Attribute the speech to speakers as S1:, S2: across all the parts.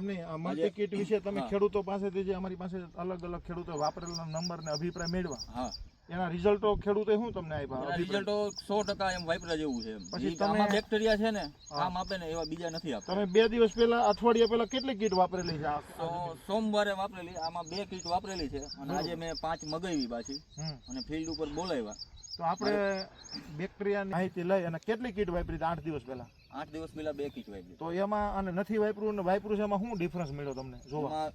S1: એમ નહીં આ multi kit વિશે તમે ખેડૂતો પાસેથી જે અમારી પાસે અલગ અલગ ખેડૂતો વાપરેલા નંબર ને અભિપ્રાય મેળવા એના રિઝલ્ટો ખેડૂતે શું તમને આપ્યા
S2: રિઝલ્ટો સો ટકા એમ વાઇપરા જેવું છે.
S1: પછી તમે-
S2: બેક્ટેરિયા છે ને આમ આપે ને એવા બીજા નથી આપતા.
S1: તમે બે દિવસ પહેલા અઠવાડિયા પહેલા કેટલી કીટ વાપરેલી છે
S2: સોમવારે વાપરેલી આમાં બે કીટ વાપરેલી છે. અને આજે મેં પાંચ મગાવી પાછી. અને ફિલ્ડ ઉપર બોલાવ્યા.
S1: તો આપણે બેક્ટેરિયાની માહિતી લઈ અને કેટલી કીટ વાપરી આઠ દિવસ પહેલા?
S2: આઠ દિવસ પહેલા બે કીટ વાપરી
S1: તો એમાં અને નથી વાપર્યું ને વાપર્યું છે એમાં શું ડિફરન્સ મળ્યો તમને? જોવા.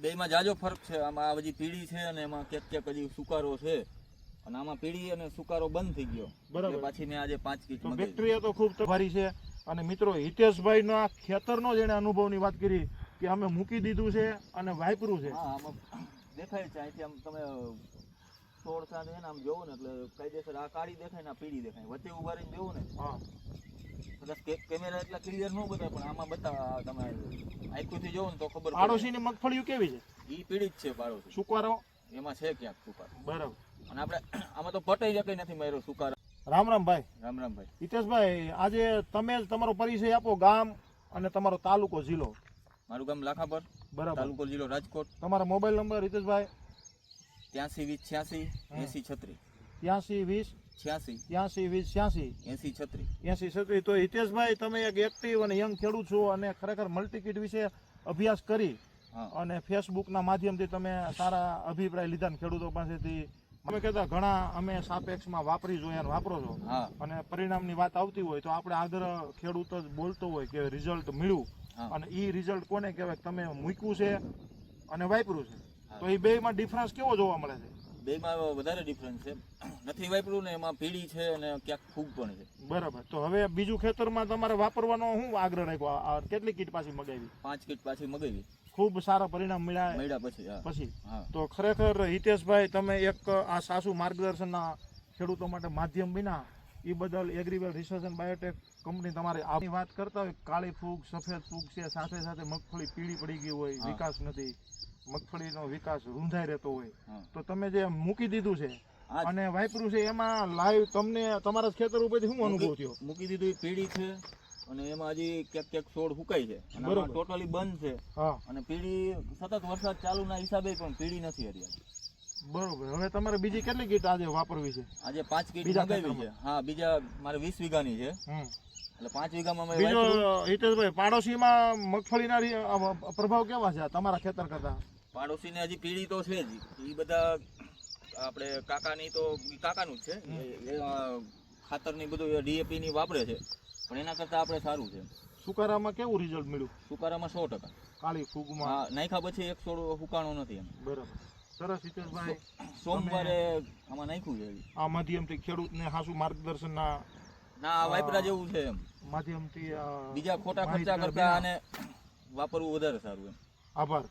S2: બેયમાં જાજો ફરક છે આમાં આ બધી પીળી છે અને એમાં ક્યાંક ક્યાંક હજી સુકારો છે. અને આમાં પીળી અને સુકારો બંધ થઈ ગયો.
S1: બરાબર.
S2: પાછી મેં આજે પાંચ મગાવી.
S1: બેક્ટેરિયા તો ખૂબ ભારી છે. અને મિત્રો હિતેશભાઈનો આ ખેતરનો જેને અનુભવની વાત કરી કે અમે મૂકી દીધું છે અને વાપર્યું છે.
S2: આમાં દેખાય છે અહીંથી આમ તમે છોડ સાથે આમ જોવો ને એટલે કાયદેસર આ કાળી દેખાય ને પીળી દેખાય. વચ્ચે ઊભા રહીને જોવો ને.
S1: હા.
S2: કદાચ કેમેરા એટલા ક્લિયર ન બતાવે પણ આમાં બતાવે તમારે તમે આંખોથી જોવો ને તો ખબર પાડોશી
S1: પાડોશીની મગફળીઓ કેવી છે?
S2: ઈ પીડિત છે પાડોશી.
S1: સુકારો?
S2: એમાં છે ક્યાંક સુકારો.
S1: બરાબર.
S2: અને આપણે આમાં તો પટાઈ જ કઈ નથી માર્યો સુકારો.
S1: રામ રામ ભાઈ.
S2: રામ રામ ભાઈ.
S1: હિતેશભાઈ આજે તમે જ તમારો પરિચય આપો ગામ અને તમારો તાલુકો જિલ્લો.
S2: મારું ગામ લાખાપર
S1: બરાબર.
S2: તાલુકો જિલ્લો રાજકોટ.
S1: તમારો મોબાઈલ નંબર હિતેશભાઈ?
S2: ત્યાંસી વીસ છ્યાસી એસી છત્રીસ.
S1: ત્યાંસી વીસ
S2: છ્યાસી.
S1: ત્યાંસી વીસ છ્યાસી.
S2: એસી છત્રીસ.
S1: એસી સત્રી તો હિતેશભાઈ તમે એક એક્ટિવ અને યંગ ખેડૂત છો અને ખરેખર મલ્ટીકીટ વિશે અભ્યાસ કરી અને ફેસબુકના માધ્યમથી તમે સારા અભિપ્રાય લીધા ને ખેડૂતો પાસેથી. અમે કહેતા ઘણા અમે સાપેક્ષમાં વાપરી જોઈએ અને વાપરો છો. અને પરિણામની વાત આવતી હોય તો આપણે આગળ ખેડૂત જ બોલતો હોય કે રિઝલ્ટ મળ્યું. અને એ રિઝલ્ટ કોને કહેવાય? તમે મૂક્યું છે અને વાપર્યું છે. તો એ બેમાં ડિફરન્સ કેવો જોવા મળે છે?
S2: બેમાં વધારે ડિફરન્સ છે. નથી વાપર્યું ને એમાં પીળી છે અને ક્યાંક ફૂગ પણ છે.
S1: બરાબર. તો હવે બીજું ખેતરમાં તમારે વાપરવાનો શું આગ્રહ રાખ્યો? કેટલી કીટ પાછી મગાવી?
S2: પાંચ કીટ પાછી મગાવી.
S1: ખૂબ સારા પરિણામ મળ્યા
S2: મળ્યા પછી
S1: પછી. તો ખરેખર હિતેશભાઈ તમે એક આ સાસુ માર્ગદર્શનના ખેડૂતો માટે માધ્યમ બિના એ બદલ Agrivel research and biotech company તમારે આપની વાત કરતા હોય કાળી ફૂગ સફેદ ફૂગ છે સાથે સાથે મગફળી પીળી પડી ગઈ હોય વિકાસ નથી. મગફળીનો વિકાસ રૂંધાઈ રહેતો હોય. તો તમે જે મૂકી દીધું છે અને વાપર્યું છે એમાં લાઈવ તમને તમારા ખેતર ઉપરથી શું અનુભવ થયો?
S2: મૂકી દીધું પીળી છે અને એમાં હજી ક્યાંક ક્યાંક છોડ સુકાય છે.
S1: બરોબર.
S2: ટોટલી બંધ છે. અને પીળી સતત વરસાદ ચાલુના હિસાબે પણ પીળી નથી હરિયાળી.
S1: બરોબર. હવે તમારે બીજી કેટલી કીટ આજે વાપરવી છે?
S2: આજે પાંચ કીટ મગાવી છે. હા બીજા મારે વીસ વીઘાની છે. એટલે પાંચ વીઘામાં
S1: બીજો. હિતેશભાઈ પાડોશીમાં મગફળીના પ્રભાવ કેવા છે તમારા ખેતર કરતા?
S2: પાડોશીને હજી પીળી તો છે જ. એ બધા આપણે કાકાની તો કાકાનું જ છે. ખાતરની બધું ડીએપી ની વાપરે છે. પણ એના કરતા આપણે સારું છે.
S1: સુકારામાં કેવું રિઝલ્ટ મળ્યું?
S2: સુકારામાં સો ટકા.
S1: કાળી ફૂગમાં?
S2: નાખ્યા પછી એક છોડ હુકાણો નથી એમ.
S1: બરાબર. સરસ હિતેશભાઈ
S2: સોમવારે આમાં નાખ્યું છે.
S1: આ માધ્યમથી ખેડૂતને હાસુ માર્ગદર્શનના
S2: ના વાપરા જેવું છે એમ.
S1: માધ્યમથી
S2: બીજા ખોટા ખર્ચા કરતા અને વાપરવું વધારે સારું એમ.
S1: આભાર.